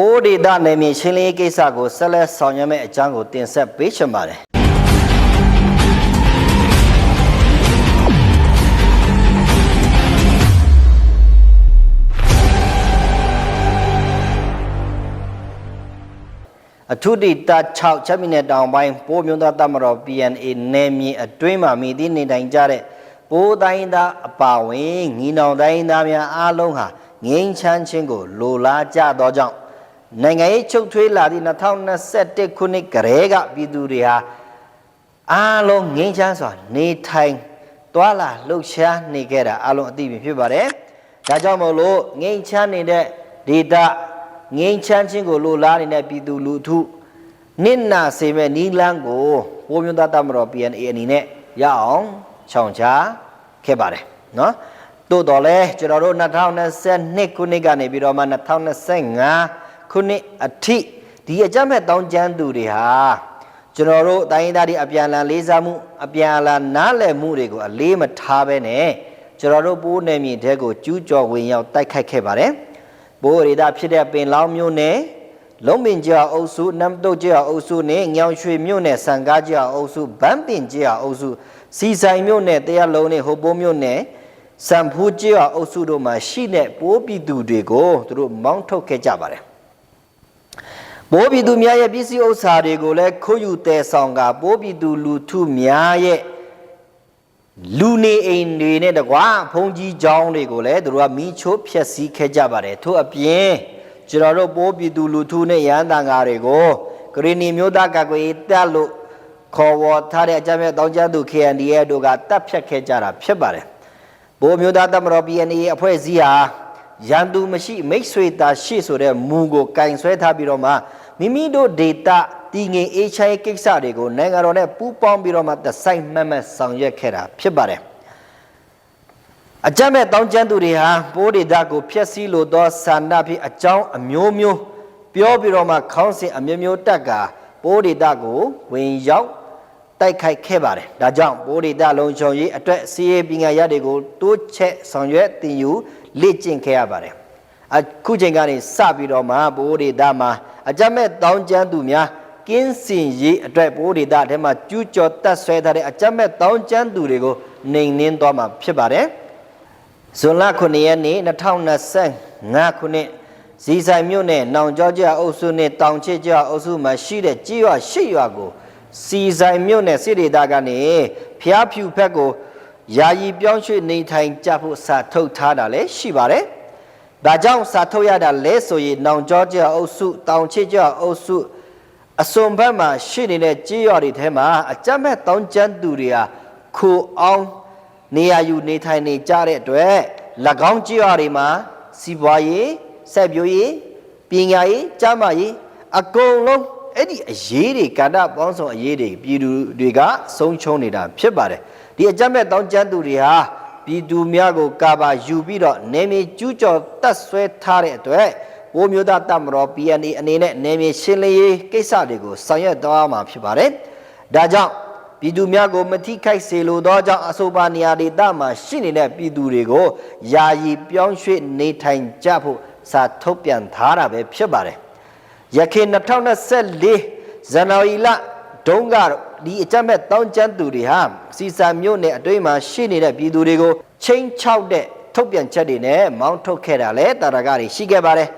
ပိုးဒေသနယ်မြေရှင်းလင်းရေးကိစ္စကိုဆက်လက်ဆောင်ရွက်မယ့်အကြောင်းကိုတင်ဆက်ပေးချင်ပါတယ်အထုတိတ6ချက်မီနယ်တောင်ပိုင်းပိုးမျိုးသားတမတော် PNA နယ်မြေအတွင်းမှာမိသည့်နေထိုင်ကြတဲ့ပိုးတိုင်းသားအပါဝင်ငီနောင်တိုင်းသားများအားလုံးဟာငိမ့်ချမ်းခြင်းကိုလိုလားကြသောကြောင့် နိုင်ငံရေးချုပ်ထွေးလာသည့်2021ခုနှစ်ကတည်းကပြည်သူတွေဟာအားလုံးငိမ့်ချမ်းစွာနေထိုင်သွာလာလှုပ်ရှားနေခဲ့တာအားလုံးအသိပြီဖြစ်ပါတယ်။ဒါကြောင့်မို့လို့ငိမ့်ချမ်းနေတဲ့ဒေတာငိမ့်ချမ်းခြင်းကိုလိုလားနေတဲ့ပြည်သူလူထုနစ်နာစေမဲ့နီးလန်းကိုပိုးမျိုးသားတမတော် PNA အနေနဲ့ရအောင်ချောင်ချခဲ့ပါတယ်နော်တိုးတော်လဲကျွန်တော်တို့2022ခုနှစ်ကနေပြီးတော့မှ2025 ခုနှစ်အထိဒီအကြမ်းမဲ့တောင်းကျမ်းသူတွေဟာကျွန်တော်တို့တိုင်းသားတွေအပြန်အလှန်လေးစားမှုအပြန်အလှန်နားလည်မှုတွေကိုအလေးမထားဘဲနဲ့ကျွန်တော်တို့ပိုးနယ်မြေတဲကိုကျူးကျော်ဝင်ရောက်တိုက်ခိုက်ခဲ့ပါတယ်ဘိုးရီဒါဖြစ်တဲ့ပင်လောင်းမျိုးနဲ့လုံးပင်ကျော်အုပ်စုနမ်တုတ်ကျော်အုပ်စုနဲ့ညောင်ရွှေမြို့နယ်စံကားကျော်အုပ်စုဗန်းပင်ကျော်အုပ်စုစီဆိုင်မြို့နယ်တရားလုံးနဲ့ဟိုပိုးမြို့နယ်စံဖူးကျော်အုပ်စုတို့မှာရှိတဲ့ပိုးပြည်သူတွေကိုသူတို့မောင်းထုတ်ခဲ့ကြပါတယ် ပိုးပြည်သူများရဲ့ပစ္စည်းဥစ္စာတွေကိုလည်းခိုးယူတဲဆောင်ကပိုးပြည်သူလူထုများရဲ့လူနေအိမ်တွေနဲ့တကွာဖုန်ကြီးကျောင်းတွေကိုလည်းသူတို့ကမီးချိုးဖျက်ဆီးခဲ့ကြပါတယ်ထို့အပြင်ကျွန်တော်တို့ပိုးပြည်သူလူထုနဲ့ရဟန်းတန်ဃာတွေကိုဂရီနီမျိုးသားကကွေတက်လို့ခေါ်ဝေါ်ထားတဲ့အကြမ်းဖက်တောင်းကျမ်းသူ KNDA တို့ကတပ်ဖြတ်ခဲ့ကြတာဖြစ်ပါတယ်ဘိုးမျိုးသားတမတော် PNA အဖွဲ့အစည်းဟာ ရန်သူမရှိမိတ်ဆွေတာရှိဆိုတဲ့မူကိုကင်ဆွဲထားပြီးတော့မှမိမိတို့ဒေတာတည်ငြိမ်အေးချမ်းရေးကိစ္စတွေကိုနိုင်ငံတော်နဲ့ပူးပေါင်းပြီးတော့မှတစိုက်မတ်မတ်ဆောင်ရွက်ခဲ့တာဖြစ်ပါတယ်အကြမ်းမဲ့တောင်းကျမ်းသူတွေဟာပိုးဒေတာကိုဖျက်ဆီးလိုသောဆန္ဒဖြင့်အကြောင်းအမျိုးမျိုးပြောပြီးတော့မှခေါင်းစဉ်အမျိုးမျိုးတက်ကပိုးဒေတာကိုဝင်ရောက် တိုက်ခိုက်ခဲ့ပါတယ်။ဒါကြောင့်ပိုးဒေတာလုံခြုံရေးအတွက်စီးရေးပညာရပ်တွေကိုတိုးချက်ဆောင်ရွက်တင်ယူလေ့ကျင့်ခဲ့ရပါတယ်။အခုချိန်ကနေစပြီးတော့မှပိုးဒေတာမှာအကြမ်းမဲ့တောင်းကျမ်းသူများကင်းစင်ရေးအတွက်ပိုးဒေတာထဲမှာကျူးကျော်တက်ဆွဲထားတဲ့အကြမ်းမဲ့တောင်းကျမ်းသူတွေကိုနှိမ်နင်းသွားမှာဖြစ်ပါတယ်။ဇွန်လ9ရက်နေ့2025ခုနှစ်ဇီဆိုင်မြို့နယ်နောင်ကျော်ကျအုပ်စုနဲ့တောင်ချစ်ကျအုပ်စုမှာရှိတဲ့ကြေးရွာရှစ်ရွာကို စီဆိုင်မြို့နယ်စစ်ဒေသကနေဖျားဖြူဖက်ကိုယာယီပြောင်းရွှေ့နေထိုင်ကြဖို့စာထုတ်ထားတာလည်းရှိပါတယ်။ဒါကြောင့်စာထုတ်ရတာလဲဆိုရင်နောင်ကျော်ကျအုပ်စုတောင်ချစ်ကျအုပ်စုအစွန်ဘက်မှာရှိနေတဲ့ကြေးရွာတွေထဲမှာအကြမ်းမဲ့တောင်းကျမ်းသူတွေဟာခိုအောင်နေရာယူနေထိုင်နေကြတဲ့အတွက်၎င်းကြေးရွာတွေမှာစီးပွားရေးဆက်ပြိုးရေးပညာရေးကျန်းမာရေးအကုန်လုံး အဲ့ဒီအရေးတွေကန္တပေါင်းစုံအရေးတွေပြည်သူတွေကဆုံးချုံးနေတာဖြစ်ပါတယ်ဒီအကြမ်းမဲ့တောင်းကျမ်းသူတွေဟာပြည်သူများကိုကာပါယူပြီးတော့နေမြေကျူးကျော်တက်ဆွဲထားတဲ့အတွက်ဘိုးမျိုးသားတပ်မတော် PNA အနေနဲ့နေမြေရှင်းလင်းရေးကိစ္စတွေကိုဆောင်ရွက်သွားမှာဖြစ်ပါတယ်ဒါကြောင့်ပြည်သူများကိုမထိခိုက်စေလိုသောကြောင့်အဆိုပါနေရာဒေသမှာရှိနေတဲ့ပြည်သူတွေကိုယာယီပြောင်းရွှေ့နေထိုင်ကြဖို့စာထုတ်ပြန်ထားတာပဲဖြစ်ပါတယ် ရခိုင်2024ဇန်နဝါရီလဒုံးကဒီအကြမ်းမဲ့တောင်းကျမ်းသူတွေဟာစီစာမြို့နယ်အတွင်းမှာရှိနေတဲ့ပြည်သူတွေကိုချင်းချောက်တဲ့ထုတ်ပြန်ချက်တွေနဲ့မောင်းထုတ်ခဲ့တာလဲတာရကတွေရှိခဲ့ပါတယ်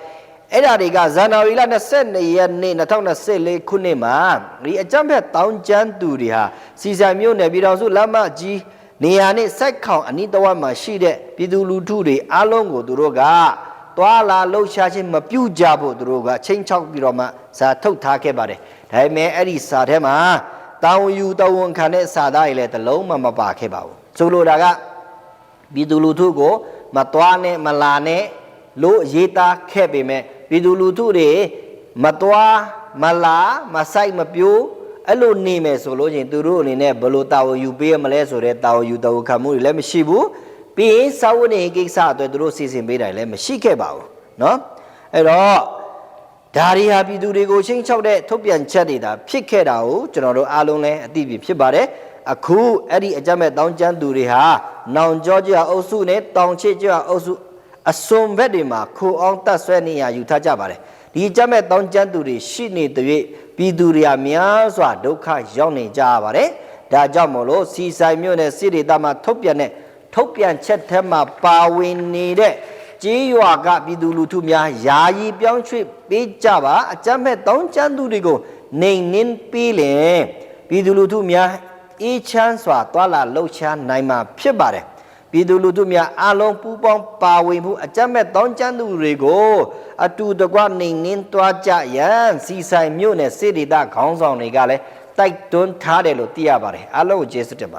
အဲ့ဒါတွေကဇန်နဝါရီလ22ရက်နေ့2024ခုနှစ်မှာဒီအကြမ်းဖက်တောင်းကျမ်းသူတွေဟာစီစာမြို့နယ်ပြည်တော်စုလမ်းမကြီးနေရာနဲ့စိုက်ခေါင်အနီးတစ်ဝက်မှာရှိတဲ့ပြည်သူလူထုတွေအားလုံးကိုသူတို့က သွာလာလှုပ်ရှားခြင်းမပြုကြဖို့သူတို့ကချင်းချောက်ပြီးတော့မှစာထုတ်ထားခဲ့ပါတယ်ဒါပေမဲ့အဲ့ဒီစာထဲမှာတောင်းယူတဝန်ခံတဲ့စာသားတွေလည်းတစ်လုံးမှမပါခဲ့ပါဘူးဆိုလိုတာကပြည်သူလူထုကိုမသွားနဲ့မလာနဲ့လို့ရေးသားခဲ့ပေမဲ့ပြည်သူလူထုတွေမသွားမလာမဆိုင်မပြိုးအဲ့လိုနေမယ်ဆိုလို့ချင်းသူတို့အနေနဲ့ဘယ်လိုတာဝန်ယူပေးရမလဲဆိုတဲ့တာဝန်ယူတာဝန်ခံမှုတွေလည်းမရှိဘူး ပြီးရင်စာဝတ်နေကိစ္စအတွက်သူတို့စီစဉ်ပေးတယ်လည်းမရှိခဲ့ပါဘူးเนาะအဲ့တော့ဒါရီဟာပြည်သူတွေကိုချင်းချောက်တဲ့ထုတ်ပြန်ချက်တွေဒါဖြစ်ခဲ့တာကိုကျွန်တော်တို့အားလုံးလည်းအသိပြီဖြစ်ပါတယ်အခုအဲ့ဒီအကြမ်းမဲ့တောင်းကျမ်းသူတွေဟာနောင်ကြောကြအုပ်စုနဲ့တောင်ချစ်ကြအုပ်စုအစွန်ဘက်တွေမှာခိုအောင်တတ်ဆွဲနေရယူထားကြပါတယ် ဒီကြက်မဲ့တောင်းကျမ်းသူတွေရှိနေတဲ့၍ပြည်သူတွေကများစွာဒုက္ခရောက်နေကြရပါတယ်ဒါကြောင့်မို့လို့စီဆိုင်မြို့နယ်စစ်ဒေသမှာထုတ်ပြန်တဲ့ ထုတ်ပြန်ချက်ထဲမှာပါဝင်နေတဲ့ကြေးရွာကပြည်သူလူထုများယာယီပြောင်းရွှေ့ပေးကြပါအကြမ်းမဲ့တောင်းကျမ်းသူတွေကိုနေနှင်းပေးလင်ပြည်သူလူထုများအေးချမ်းစွာတွာလာလှုပ်ရှားနိုင်မှာဖြစ်ပါတယ်ပြည်သူလူထုများအားလုံးပူးပေါင်းပါဝင်မှုအကြမ်းမဲ့တောင်းကျမ်းသူတွေကိုအတူတကွနေနှင်းတွားကြရန်စီဆိုင်မြို့နယ်စေဒေတာခေါင်းဆောင်တွေကလည်းတိုက်တွန်းထားတယ်လို့သိရပါတယ်အားလုံးကိုကျေးဇူးတင်ပါတယ်